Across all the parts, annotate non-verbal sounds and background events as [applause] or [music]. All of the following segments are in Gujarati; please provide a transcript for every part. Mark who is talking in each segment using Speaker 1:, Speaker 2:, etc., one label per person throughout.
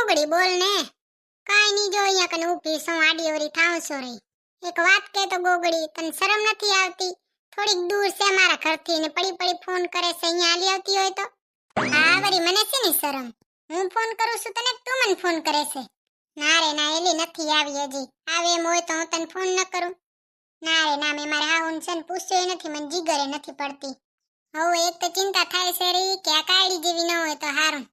Speaker 1: ગોગડી બોલ ને. કાઈ નહીં, જો અહીંયા કને ઊભી છું, આડી ઓરી થાઉં છું રે. એક વાત કે તો ગોગડી, તને શરમ નથી આવતી? થોડીક દૂર છે મારા ઘરથી ને પડી પડી ફોન કરે છે, અહીંયા આલી આવતી હોય તો? હા વરી મને છે ને શરમ. હું ફોન કરું છું તને તું મને ફોન કરે છે? ના રે, ના, એલી નથી આવી હજી. આવે એમ હોય તો હું તને ફોન ન કરું. ના રે, ના, મેં મારા હાહુન છે ને પૂછ્યું નથી, મને જીગરે નથી પડતી. હવે, એક તો ચિંતા થાય છે રે કે આ કાયડી જેવી ન હોય તો હારું.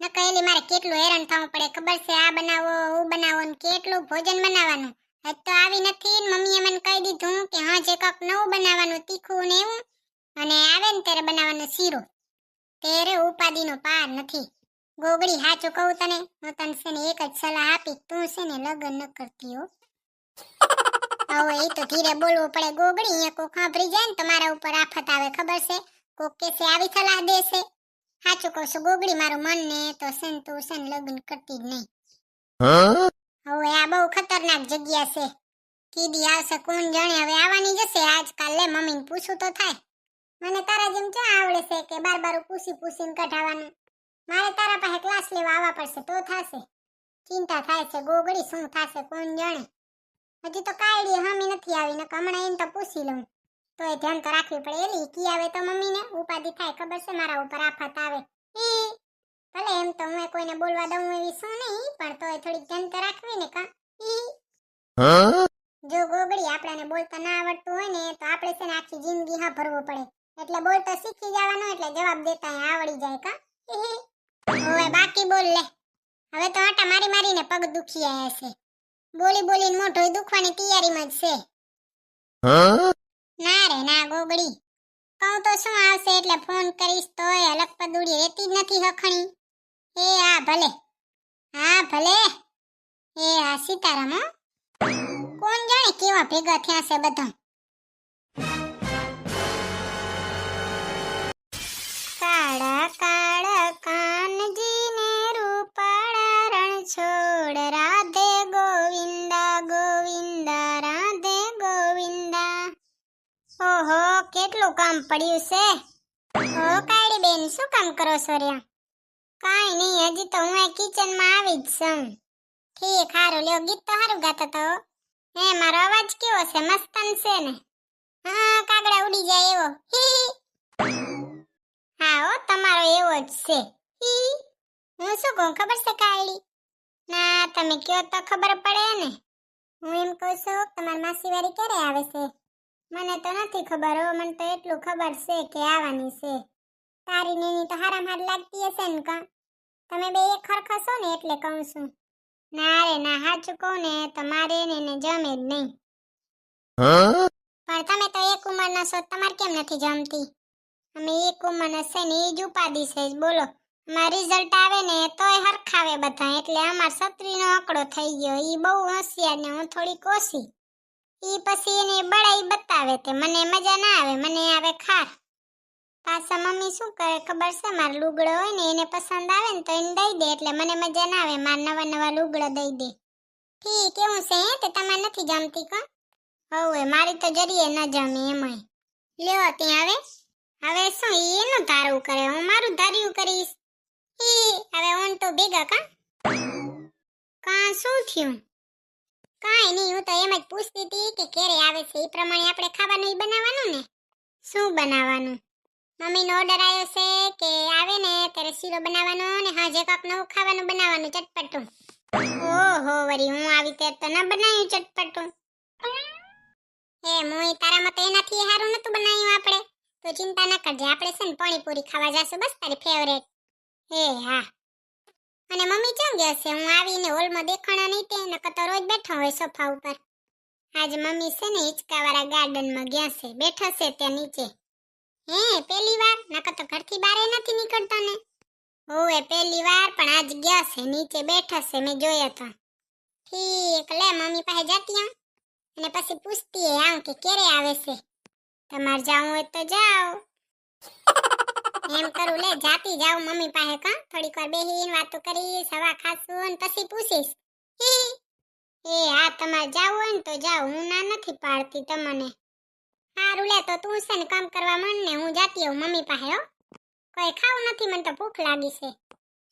Speaker 1: ન એની મારે કેટલું હેરાન થવું પડે. ખબર છે આ બનાવો, હું બનાવો ને કેટલું ભોજન બનાવવાનું. હજ તો આવી નથી મમ્મીએ મને કહી દીધું કે હા, જે કંઈક નવું બનાવવાનું તીખું ને એવું. અને આવે ને ત્યારે બનાવવાનો શીરો. તેરે ઉપાધિનો પાર નથી. ગોગડી હાચું કહું તને? હું તને છે ને એક જ સલાહ આપી. તું છે ને લગ્ન ન કરતી હો. હવે એ તો ધીરે બોલવું પડે. ગોગડી અહીંયા કોક સાંભળી જાય ને તમારા ઉપર આફત આવે. ખબર છે? કોક કેસે આવી સલાહ દેશે. સાચું કહું છું ગોગડી મારું મન ને તો છે ને તું લગ્ન કરતી જ નહીં. હવે આ બહુ ખતરનાક જગ્યા છે. કીધી આવશે કોણ જાણે હવે આવવાની જશે આજકાલ. લે મમ્મીને પૂછું તો થાય. મને તારા જેમ ક્યાં આવડે છે કે બાર બાર પૂછી પૂછીને કઢાવવાનું? મારે તારા પાસે ક્લાસ લેવા આવવા પડશે તો થાશે. ચિંતા થાય છે ગોગડી શું થાશે કોણ જાણે? હજી તો કાયડી હમી નથી આવી ને હમણાં એને તો પૂછી લઉં. તો એ ધ્યાન તો રાખવી પડે. એલી કી આવે તો મમ્મીને? ઉપાધિ થાય, ખબર છે? મારા ઉપર આફત આવે. ઈ ભલે એમ તો હું કોઈને બોલવા દઉં એવી શું નહીં, પણ તોય થોડીક ધ્યાન તો રાખવી ને કા. ઈ જો ગોગડી આપણને બોલતા ના આવડતું હોય ને, તો આપણે છે ને આખી જિંદગી હા ભરવું પડે. એટલે બોલતા શીખી જવાનું, એટલે જવાબ દેતા આવડી જાય કા. હવે બાકી બોલ લે. હવે તો આટા મારી મારીને પગ દુખી આવ્યા છે. બોલી બોલીને મોઢો દુખવાની તૈયારીમાં જ છે. ના રે, ના ગોગડી કહું તો શું આવશે એટલે ફોન કરીશ તોય અલગ પદુડી રહેતી જ નથી હખણી. એ હા ભલે. હા, ભલે. એ આ સીતારામ. કોણ જાણે કેવા ભેગા થયા છે બધા. કાળા કાળા કાનજીને રૂપાળા રણ છોડ કેટલું કામ પડ્યું છે? ઓ કાળી બેન, શું કામ કરો છો કાંઈ નહીં, હજી તો હું કિચનમાં આવી જ છું. ઠીક, હારું, લ્યો, ગીત તો હારું ગાતા તો. હે, મારો અવાજ કેવો છે? મસ્તન છે ને? હા, કાગડા ઉડી જાય એવો. હી ઓ તમારો એવો જ છે. હી શું કહું, ખબર છે કાળી ના, તમે કયો તો ખબર પડે ને. હું એમ કહું છું, તમારી માસી વારી ક્યારે આવે છે? મને તો નથી ખબર હો મને તો એટલું ખબર છે કે આવવાની છે. તારી નેની તો હારામ હાર લાગતી હશે ને કા? તમે બે એક ખરખા છો ને એટલે કહું છું. ના રે ના હાચું કહું ને તો મારે એને જમે જ નહીં. પણ તમે તો એક ઉંમરના છો તમારે કેમ નથી જમતી? અમે એક ઉંમરના છે ને એ જ ઉપાધિ છે બોલો. અમાર રિઝલ્ટ આવે ને તોય હરખાવે બધા એટલે અમાર છત્રીનો આંકડો થઈ ગયો એ બહુ હોશિયાર ને હું થોડીક ઓછી. ઈ પછી એને બળાઈ બતાવે તે મને મજા ના આવે, મને આવે ખાર. પાછા મમ્મી શું કરે ખબર છે? મારો લુગડો હોય ને એને પસંદ આવે ને તો એને દઈ દે એટલે મને મજા ના આવે, માર નવા નવા લુગડો દઈ દે. ઠીક, એવું છે તે તમારે નથી જમતી કોણ? હવે, મારી તો જરીએ ન જમે એમાંય. લ્યો ત્યાં આવે? હવે શું એનું ધારવું કરે? હું મારું ધાર્યું કરીશ. ઈ, હવે ઓન તો ભેગા કા? કા, શું થયું? કાંઈ નહીં, હું તો એમ જ પૂછતી હતી કે ક્યારે આવે છે? એ પ્રમાણે આપણે ખાવાનું એ બનાવવાનું ને? શું બનાવવાનું? મમ્મીનો ઓર્ડર આવ્યો છે કે આવે ને, ત્યારે શીરો બનાવવાનો ને હાજે કાક નવું ખાવાનું બનાવવાનું ચટપટું. ઓહો, વરી હું આવી ત્યારે તો ન બનાવ્યું ચટપટું. હે મોઈ તારા મતે એનાથી સારું નતું બનાવ્યું આપણે? તો ચિંતા ન કરજે આપણે છે ને પાણીપુરી ખાવા જાશું, બસ તારી ફેવરેટ હે, હા. અને મમ્મી ક્યાં ગયા છે હું આવીને હોલમાં દેખાણા નહીં તે, નકર તો રોજ બેઠા હોય સોફા ઉપર. આજ મમ્મી છે ને હિંચકાવાળા ગાર્ડનમાં ગયા છે. બેઠા છે ત્યાં નીચે. હે, પહેલી વાર? નકર તો ઘરથી બહાર નથી નીકળતા ને. હોવે પહેલી વાર, પણ આજ ગયા છે. નીચે બેઠા છે, મેં જોયા હતા ઠીક, લે મમ્મી પાસે જતી અને પછી પૂછતી આમ કે ક્યારે આવે છે? તમારે જવું હોય તો જાઓ. એમ કરું, લે, જાતી જાઉં મમ્મી પાસે, કા? થોડીક વાર બેહીન વાતો કરી સવા ખાસું અને પછી પૂછીશ. એ આ તમારે જાવું હોય ને તો જાઓ, હું ના નથી પાડતી તમને. સારું લે, તો તું છે ને કામ કરવા મન ને, હું જાતી આવું મમ્મી પાસે, હો. કોઈ ખાવું નથી? મને તો ભૂખ લાગી છે.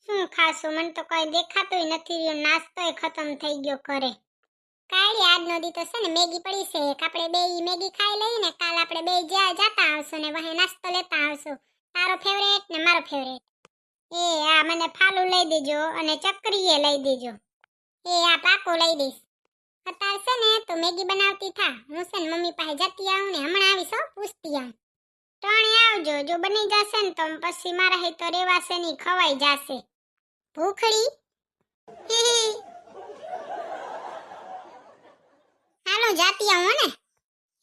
Speaker 1: શું ખાશું? મને તો કોઈ દેખાતું નથી રહ્યો, નાસ્તોય ખતમ થઈ ગયો ઘરે. કાળી આજનો દી તો છે ને મેગી પડી છે આપણે બે મેગી ખાઈ લઈએ ને, કાલ આપણે બે જ્યાં જતા આવશું ને, વહે નાસ્તો લેતા આવશું. તારો ફેવરેટ ને મારો ફેવરેટ એ આ મને ફાલું લઈ દેજો અને ચકરીએ લઈ દેજો. એ આ પાકો લઈ દઈશ. અત્યારે છે ને તો મેગી બનાવતી થા. હું છે ને મમ્મી પાસે જતી આવું ને હમણાં આવીશ પૂછતી આવું. ત્રણે આવજો, જો બની જશે ને તો પછી મારા હે તો રેવાશે નહીં, ખવાઈ જશે. ભૂખડી. હાલો, જાતી આવું ને.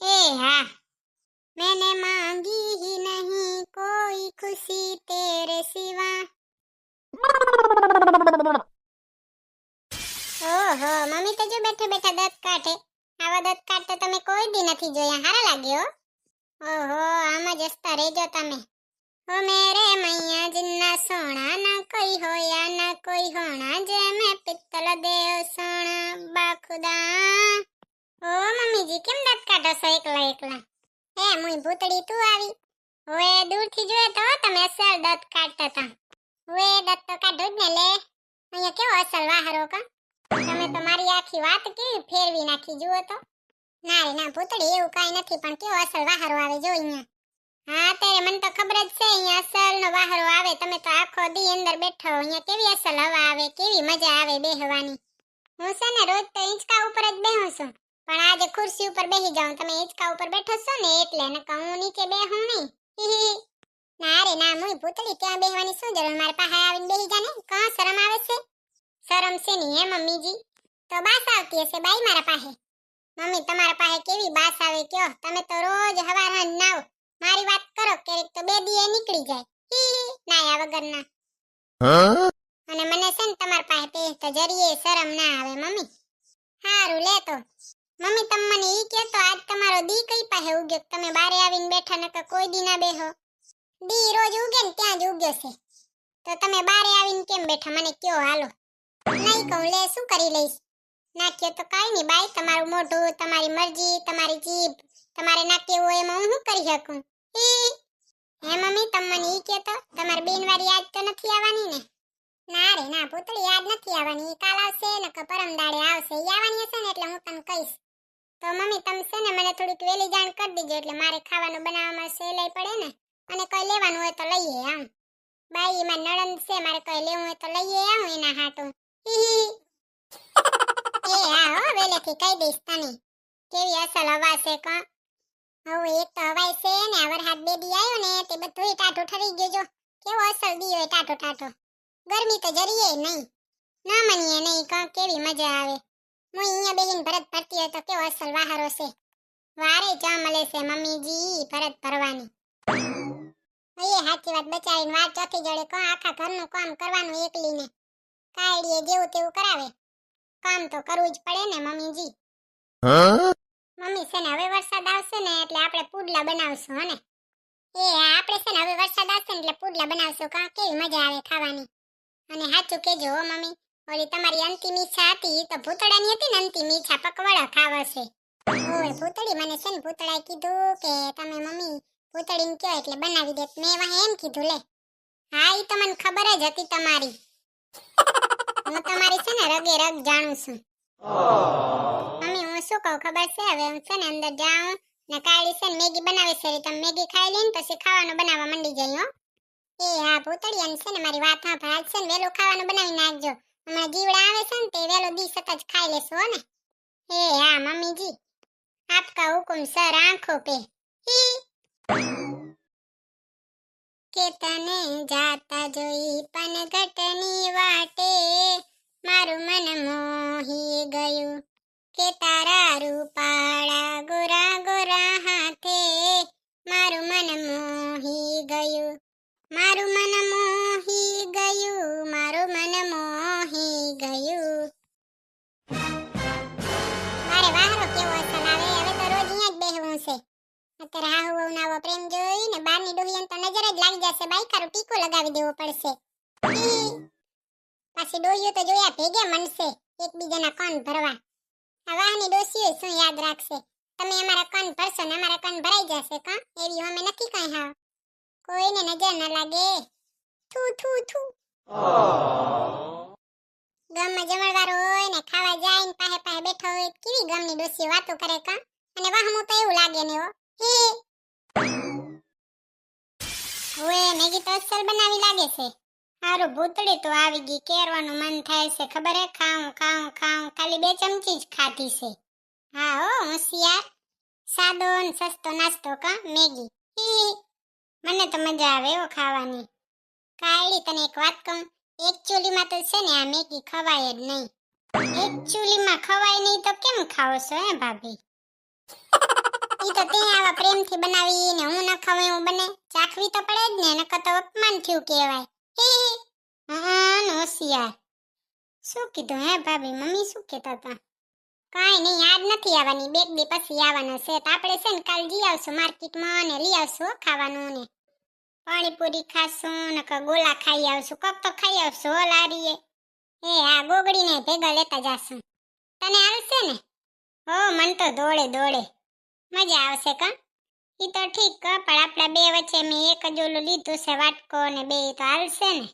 Speaker 1: એ હા. मैंने मांगी ही नहीं कोई खुशी तेरे सिवा ઓહો મમ્મી તો જો બેઠે બેઠા દંત કાઢે આવા દંત કાઢતા તમે કોઈ દી નથી જોયા હારા લાગ્યો ઓહો આમ જ હસતા રહેજો તમે ઓ મેરે મૈયા जिन्ना સોણા ના કોઈ હોયા ના કોઈ હોણા જે મેં પિત્તલ દેવ સોણા બાખુદા ઓ મમ્મીજી કેમ દંત કાઢો છો એકલા એકલા હે, મુઈ ભૂતડી તું આવી. ઓએ દૂરથી જોયે તો તમે અસલ દત કાઢતા હતા ઓએ દંત તો કાઢો જ ને લે. અહીંયા કેવો અસલ વાહરો કા. તમે તો મારી આખી વાત કેવી ફેરવી નાખી જુઓ તો. ના રે, ના, ભૂતડી એવું કાઈ નથી, પણ કેવો અસલ વાહરો આવે જો અહીંયા. હા, ત્યારે મને તો ખબર જ છે, અહીંયા અસલ નો વાહરો આવે. તમે તો આખો દી અંદર બેઠો અહીંયા કેવી અસલ હવા આવે, કેવી મજા આવે બેહવાની. હું છે ને રોજ તો ઇંચકા ઉપર જ બેહું છું. પણ આજે ખુરશી ઉપર બેસી જાઉં. તમે હિંચકા ઉપર બેઠો છો ને એટલે નકર હું નીચે બેહું નહીં. ના રે ના મુઈ ભૂતડી ત્યાં બેહવાની શું જરૂર? મારા પાસે આવીને બેસી જા ને. કાં શરમ આવે છે? શરમ છે ની હે મમ્મીજી. તો બાસ આવતી હશે બાઈ મારા પાસે. મમ્મી તમારા પાસે કેવી બાસ આવે કયો? તમે તો રોજ હવાર નાવ. મારી વાત કરો ક્યારેક તો બે દીએ નીકળી જાય. હી. નાયા વગરના. અને મને છે ને તમારા પાસે પહેરતા જરીએ શરમ ના આવે મમ્મી. હારું લે તો મમ્મી, તમ મને ઈ કહેતો આજ તમારો દી કઈ પાસે ઉગ્યો તમે બારે આવીને બેઠા, નકર કોઈ દી ના બેહો. દી રોજ ઉગે ને ત્યાં જ ઉગ્યો છે. તો તમે બારે આવીને કેમ બેઠા? મને કયો હાલો. નહીં કહું, લે, શું કરી લઈશ? નાખ્યો તો કઈ નહીં, બાઈ, તમારું મોઢું, તમારી મરજી, તમારી જીભ, તમારે નાખ્યું હોય એમાં હું શું કરી શકું? હી? હે, મમ્મી, તમ મને ઈ કહેતો તમારી બેનવારી આજ તો નથી આવવાની ને? ના રે, ના, પૂતળી યાદ નથી આવવાની. કાલ આવશે ને કે પરમ દાડે આવશે. આવવાની હશે ને એટલે હું તને કહીશ. તો મમ્મી, તમે છે ને મને થોડીક વેલી જાણ કરી દીજો, એટલે મારે ખાવાનું બનાવવામાં સહેલાઈ પડે ને. અને કઈ લેવાનું હોય તો લઈએ આમ. બાઈ, એમાં નણંદ છે, મારે કઈ લેવું હોય તો લઈએ આવું એના હાટું. એ હા હો વેલેથી કહી દઈશ તને. કેવી અસલ હવા છે ક હવે એક તો હવાય છે ને, આ વરસાદ બે આવ્યો ને, તે બધું ટાઢું ઠરી ગયો જો. કેવો અસલ દીયો ટાઢો ટાઢો. ગરમી તો જરીએ નહીં. ના મનીએ નહીં કા કેવી મજા આવે. હું અહીંયા બેહીને ભરત ભરતી હોય તો કેવો અસલ વાહરો છે? વારે ચા મળે છે, મમ્મીજી, ભરત ભરવાની એ સાચી વાત, બચાવીને વાર ચોથી જોડે. કો, આખા ઘરનું કામ કરવાનું એકલીને. કાયડીએ જેવું તેવું કરાવે. કામ તો કરવું જ પડે ને, મમ્મીજી. મમ્મી છે ને, હવે વરસાદ આવશે ને, એટલે આપણે પુડલા બનાવશું, હને? એ, આપણે છે ને, હવે વરસાદ આવશે ને, એટલે પુડલા બનાવશું. કા, કેવી મજા આવે ખાવાની. અને સાચું કેજો હો, મમ્મી. ઓલી તમારી અંતિમ ઈચ્છા હતી તો ભૂતળાની હતી ને અંતિમ ઈચ્છા પકવડા ખાવા છે. ઓય ભૂતળી, મને છે ને ભૂતળાએ કીધું કે તમે મમ્મી ભૂતળીને કયો એટલે બનાવી દે. મેં વાહ એમ કીધું, લે. હા, ઈ તો મને ખબર જ હતી તમારી. હું તમારી છે ને રગે રગ જાણું છું. મમ્મી, હું શું કહું, ખબર છે? હવે હું છે ને અંદર જાઉં ને કાળી છે ને મેગી બનાવે છે. તમે મેગી ખાઈ લઈને પછી ખાવાનું બનાવવા માંડી જાય, હો. એ હા ભૂતળી અને છે ને મારી વાત હા ભાગ છે ને વેલું ખાવાનું બનાવી નાખજો. હમણાં જીવડા આવે છે ને તે વેલો દી સતત ખાઈ લેશો ને. એ હા, મમ્મીજી. આપકા હુકુમ, સર, આંખો પે. કે જાતા જોઈ પનઘટની વાટે મારું મન મોહી ગયું. કે તારા રૂપાળા ગોરા ગોરા હાથે મારું મન મોહી ગયું. મારું મન મોહી ગયું મારું મન મોહી ગયું મારે વાહરો કેવો અસલ આવે હવે તો રોજ અહીંયા જ બેહવું છે. અત્યારે હાહુ વહુ નાવો પ્રેમ જોઈ ને બારની ડોહીને તો નજર જ લાગી જશે બાઈકારો ટીકો લગાવી દેવો પડશે. ઈ. પાછી ડોહીઓ તો જોયા ભેગે મનશે, એકબીજાના કન ભરવા. આ વાહની ડોસીઓ શું યાદ રાખશે? તમે અમારા કન ભરશો ને અમારા કન ભરાઈ જશે, કા? એવી અમે નથી કઈ હાવ. કોઈને નજર ન લાગે. થુ થુ થુ ગામમાં જમણવાર હોય ને ખાવા જાય ને પાહે પાહે બેઠો હોય કેવી ગામની ડોસી વાતો કરે કા? અને વાહમું તો એવું લાગે ને હો. હે. ઓએ મેગી તો અસલ બનાવી લાગે છે. હારું ભૂતડી તો આવી ગઈ કેરવાનું મન થાય છે ખબર હે? ખાઉં ખાઉં ખાઉં ખાલી બે ચમચી જ ખાધી છે. હા હો હોશિયાર. સાદો ને સસ્તો નાસ્તો કા મેગી. મને તો મજા આવે એવો ખાવાની. કાયડી તને એક વાત કહું એક ચૂલીમાં તો છે ને આ મેગી ખવાય જ નહીં. એક ચૂલીમાં ખવાય નહીં તો કેમ ખાવો છો હે ભાભી? [laughs] ઈ તો તે આવા પ્રેમથી બનાવી ને હું ન ખાવ એવું બને. ચાખવી તો પડે જ ને નકર તો અપમાન થયું કહેવાય. હી હા. હોશિયાર. શું કીધું હે ભાભી? મમ્મી શું કહેતા હતા? કાંઈ નહીં આજ નથી આવવાની. બે દી પછી આવવાના છે. તો આપણે છે ને કાલ જઈ આવશું માર્કેટમાં ને લઈ આવશું ખાવાનું ને. પાણીપુરી ખાશું ને ક ગોલા ખાઈ આવશું કપ તો ખાઈ આવશું, હો લારીએ. એ, આ ગોગડીને ભેગા લેતા જાશું. તને આવશે ને? હો, મન તો દોડે દોડે. મજા આવશે કા? એ તો ઠીક ક, પણ આપણા બે વચ્ચે મેં એક જ ઓલું લીધું છે વાટકો ને બે તો હાલશે ને?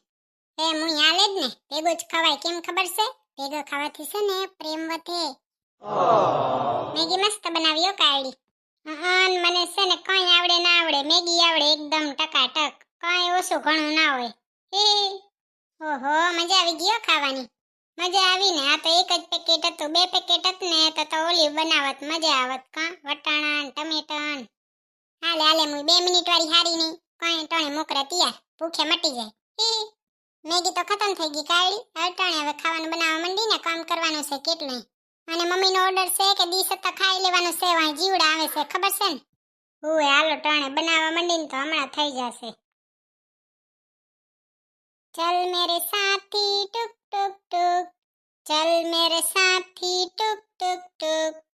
Speaker 1: એ હું હાલે જ ને? ભેગો જ ખવાય, કેમ ખબર છે? ભેગો ખાવાથી છે ને પ્રેમ વધે. મેગી મસ્ત બનાવ્યો કાળી હા મને છે ને કઈ આવડે ના આવડે, મેગી આવડે એકદમ ટકાટક, કઈ ઓછું ઘણું ના હોય. હે ઓહો, મજા આવી ગયો ખાવાની. મજા આવી ને, આ તો એક જ પેકેટ હતું, બે પેકેટ હતું ને, તો તો ઓલી બનાવત, મજા આવત, કા? વટાણા ટમેટા ને. હાલે હાલે, મુઈ બે મિનિટ વાળી હારી નહીં કઈ ટણે મોકરે તૈયાર, ભૂખે મટી જાય. હે મેગી તો ખતમ થઈ ગઈ કાળી હવે ટાણે હવે ખાવાનું બનાવવા માંડી ને, કામ કરવાનું છે કેટલું અને મમ્મીનો ઓર્ડર છે કે દી સત્તા ખાઈ લેવાનો છે, વાય જીવડા આવે છે, ખબર છે ને? ઓય હાલો ટાણે, બનાવવા માંડીને તો હમણાં થઈ જશે. ચલ મેરે સાથી, ટુક ટુક ટુક. ચલ મેરે સાથી, ટુક ટુક ટુક.